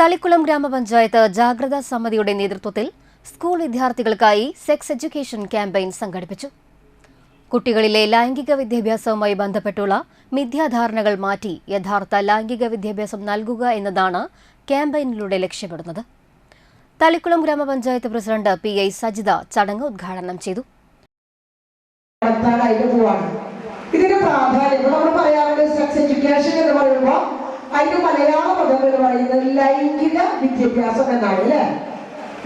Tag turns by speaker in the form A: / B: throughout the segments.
A: തളിക്കുളം ഗ്രാമപഞ്ചായത്ത് ജാഗ്രതാ സമിതിയുടെ നേതൃത്വത്തിൽ സ്കൂൾ വിദ്യാർത്ഥികൾക്കായി സെക്സ് എഡ്യൂക്കേഷൻ ക്യാമ്പയിൻ സംഘടിപ്പിച്ചു. കുട്ടികളിലെ ലൈംഗിക വിദ്യാഭ്യാസവുമായി ബന്ധപ്പെട്ടുള്ള മിഥ്യാധാരണകൾ മാറ്റി യഥാർത്ഥ ലൈംഗിക വിദ്യാഭ്യാസം നൽകുക എന്നതാണ് ക്യാമ്പയിനിലൂടെ ലക്ഷ്യമിടുന്നത്. തളിക്കുളം ഗ്രാമപഞ്ചായത്ത് പ്രസിഡന്റ് പി ഐ സജിത ചടങ്ങ് ഉദ്ഘാടനം ചെയ്തു.
B: പ്രാധാന്യം സെക്സ് എഡ്യൂക്കേഷൻ അതിന്റെ മലയാള എന്ന് പറയുന്നത് ലൈംഗിക വിദ്യാഭ്യാസം എന്നാണ് അല്ലേ?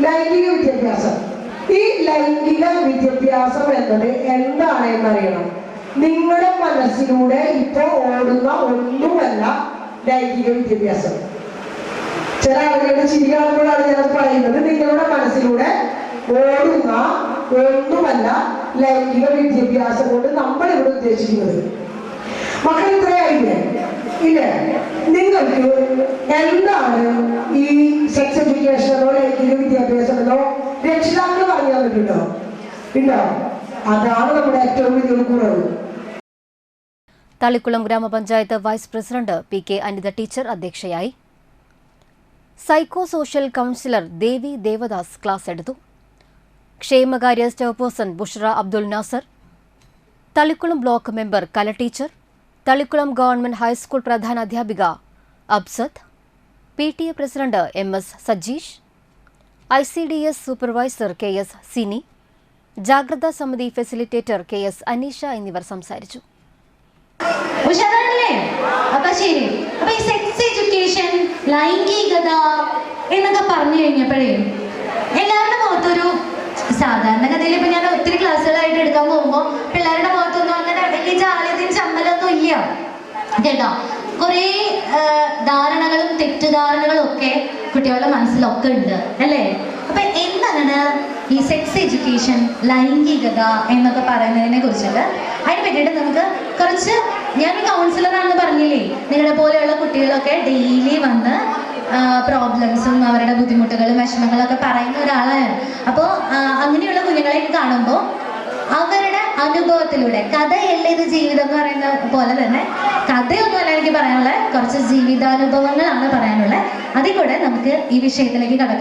B: ലൈംഗിക വിദ്യാഭ്യാസം. ഈ ലൈംഗിക വിദ്യാഭ്യാസം എന്നത് എന്താണ് എന്നറിയണം. നിങ്ങളുടെ മനസ്സിലൂടെ ഇപ്പൊ ഓടുന്ന ഒന്നുമല്ല ലൈംഗിക വിദ്യാഭ്യാസം. ചില ആളുകളുടെ ചിരി ഞാൻ പറയുന്നത്. നിങ്ങളുടെ മനസ്സിലൂടെ ഓടുന്ന ഒന്നുമല്ല ലൈംഗിക വിദ്യാഭ്യാസം കൊണ്ട് നമ്മൾ ഇവിടെ ഉദ്ദേശിക്കുന്നത്. മക്കൾ ഇത്രയായില്ലേ? എന്താണ് ഈ സെക്സ് എഡ്യൂക്കേഷനോ ലൈംഗിക വിദ്യാഭ്യാസങ്ങളോ രക്ഷിതാക്കൾ പറഞ്ഞു തന്നിട്ടുണ്ടോ ഉണ്ടോ? അതാണ് നമ്മുടെ ഏറ്റവും വലിയ കുറവ്.
A: തളിക്കുളം ഗ്രാമപഞ്ചായത്ത് vice president P K Anitha teacher അധ്യക്ഷയായി. Psycho social counsellor Devi Devadas class എടുത്തു. ക്ഷേമകാര്യ chairperson Bushara Abdul Nasar. Thalikulam block member Kala teacher. Thalikulam government high school പ്രധാന അധ്യാപിക Absath. P T A president M S Sajeesh I C D S supervisor K S Sini ജാഗ്രതാ സമിതി facilitator K S Aneesha എന്നിവർ സംസാരിച്ചു.
C: ലൈംഗികത എന്നൊക്കെ പറഞ്ഞു കഴിഞ്ഞപ്പോഴേ എല്ലാവരുടെ മുഖത്തൊരു സാധാരണഗതിയിൽ ഇപ്പൊ ഞാൻ ഒത്തിരി ക്ലാസ്സുകളായിട്ട് എടുക്കാൻ പോകുമ്പോൾ പിള്ളേരുടെ മുഖത്തൊന്നും അങ്ങനെ വലിയ ജാള്യതയും ചമ്മലൊന്നും ഇല്ല. കേട്ടോ? കുറേ ധാരണകളും തെറ്റിദ്ധാരണകളും ഒക്കെ കുട്ടികളുടെ മനസ്സിലൊക്കെ ഉണ്ട് അല്ലേ? അപ്പൊ എന്താണ് ഈ സെക്സ് എഡ്യൂക്കേഷൻ ലൈംഗികത എന്നൊക്കെ പറയുന്നതിനെ കുറിച്ചിട്ട്? അതിനെ പറ്റിയിട്ട് നമുക്ക് കുറച്ച് ഞാൻ കൗൺസിലറാണെന്ന് പറഞ്ഞില്ലേ? നിങ്ങളെ പോലെയുള്ള കുട്ടികളൊക്കെ ഡെയിലി വന്ന് പ്രോബ്ലംസും അവരുടെ ബുദ്ധിമുട്ടുകളും വിഷമങ്ങളൊക്കെ പറയുന്ന ഒരാളാണ്. അപ്പോൾ അങ്ങനെയുള്ള കുഞ്ഞുങ്ങളെ കാണുമ്പോൾ അവരുടെ അനുഭവത്തിലൂടെ കഥയല്ല ഇത് ജീവിതം എന്ന് പറയുന്ന പോലെ തന്നെ കഥയൊന്നുമല്ല എനിക്ക് പറയാനുള്ളത് കുറച്ച് ജീവിതാനുഭവങ്ങളാണ് പറയാനുള്ളത്. അതിൽ കൂടെ നമുക്ക് ഈ വിഷയത്തിലേക്ക് കടക്കാം.